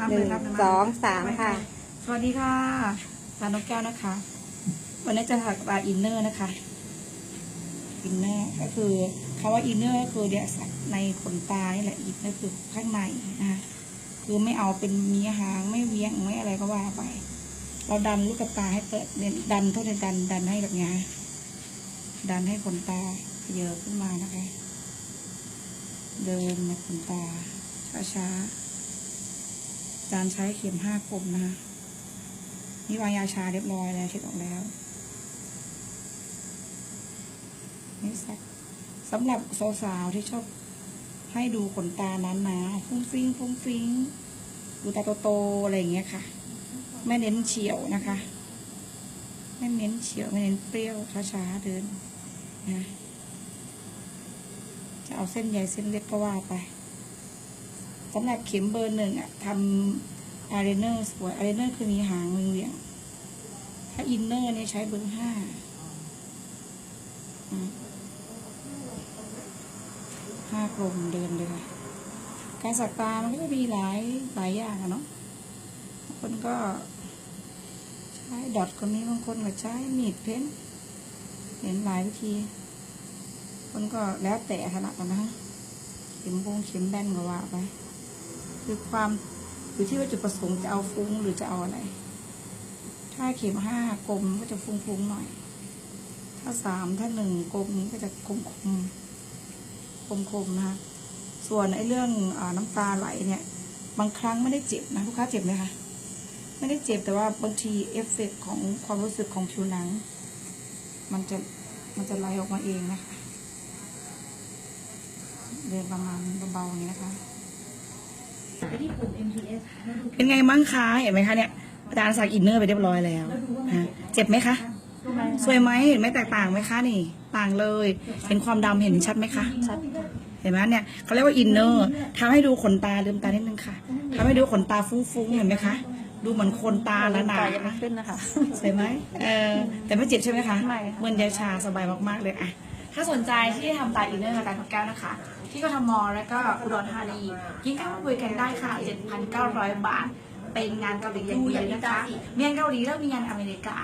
นับหเลนึ่ยงนับเลยสองสามค่ะ สวัสดีค่ะร้านนกแก้วนะคะ วันนี้จะถักลายอินเนอร์นะคะ อินเนอร์ก็คือคำว่าอินเนอร์ก็คือเดี๋ยวสักในขนตานี่แหละอินเนอร์คือข้างในนะคะคือไม่เอาเป็นมีหางไม่เวียงไม่อะไรก็ว่าไป เราดันลูกตาให้เปิดเนี่ยดันเท่าในดันดันให้แบบเนี้ยดันให้ขนตาเยอะขึ้นมานะคะ เดินในขนตาช้าๆอา จารย์ใช้เข็มห้าคมนะคะนี่วางยาชาเรียบร้อยแล้วเช็ดออกแล้วนี่สักสำหรับสาวๆที่ชอบให้ดูขนตานั้นนะฟุ้งฟิ้งฟุ้งฟิ้งดูตาโตๆอะไรอย่างเงี้ยค่ะ ไม่เน้นเฉียวนะคะ ไม่เน้นเฉียวไม่เน้นเปรี้ยวช้าๆเดินนะจะเอาเส้นใหญ่เส้นเล็กก็ว่าไป สำหรับเข็มเบอร์หนึ่งอะทำอาร์เนอร์สวยอาร์เนอร์คือมีหางเวียง ถ้าอินเนอร์เนี่ยใช้เบอร์ห้าห้ากลมเดินเลยค่ะการสักตามันก็จะมีหลายหลายอย่างอะเนาะคนก็ใช้ดอทก็มีบางคนก็ใช้มีดเพ้นท์เห็นหลายวิธี คนก็แล้วแต่ถนัดกันะฮะเข็มบงเข็มแบนก็ว่าไป คือความอยู่ที่ว่าจุดประสงค์จะเอาฟุ้งหรือจะเอาอะไร ถ้าเข็มห้ากลมก็จะฟุ้งๆหน่อย ถ้าสามถ้าหนึ่งกลมก็จะคมคมคมคมนะคะส่วนไอ้เรื่องอน้ำตาไหลเนี่ย บางครั้งไม่ได้เจ็บนะลูกค้าเจ็บไหมคะไม่ได้เจ็บแต่ว่าบางทีเอฟเฟกต์ของความรู้สึกของผิวหนัง มันจะมันจะไหลออกมาเองนะคะเดินประมาณเบาๆอย่างนี้นะคะ ที่ปุ่ม MTS แล้วดูเป็นไงบ้างคะเห็นไหมคะเนี่ยอาจารย์สักอินเนอร์ไปเรียบร้อยแล้วฮะเจ็บไหมคะสวยไหมเห็นไหมแตกต่างไหมคะนี่ ต่างเลย เห็นความดำเห็นชัดไหมคะชัดเห็นไหมเนี่ยเขาเรียกว่าอินเนอร์ทำให้ดูขนตาลืมตานิดนึงค่ะทำให้ดูขนตาฟุ้งๆเห็นไหมคะดูเหมือนคนตาละหนายังไม่ขึ้นนะคะ สวยไหมเออแต่ไม่เจ็บใช่ไหมคะไม่ค่ะเหมือนยาชาสบายมาก ๆ เลยอะ ถ้าสนใจที่จะทำตาอินเนอร์กับการทำแก้วนะคะ ที่กทมแล้วก็อุดรธานียิ่งเข้ามาคุยกันได้ค่ะ 7,900 บาท เป็นงานเกาหลีอย่างเดียวนะคะมีงานเกาหลีแล้วมีงานอเมริกา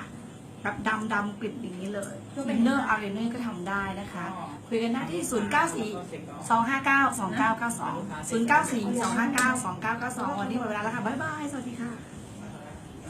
แบบดำดำๆกลิ่นอย่างนี้เลยอินเนอร์อาร์เรเนอร์ก็ทำได้นะคะ คุยกันได้ที่ 0 9 4 2 5 9 2 9 9 2 0 9 4 2 5 9 2 9 9 2 วันนี้หมดเวลาแล้วค่ะ บ๊ายบาย สวัสดีค่ะ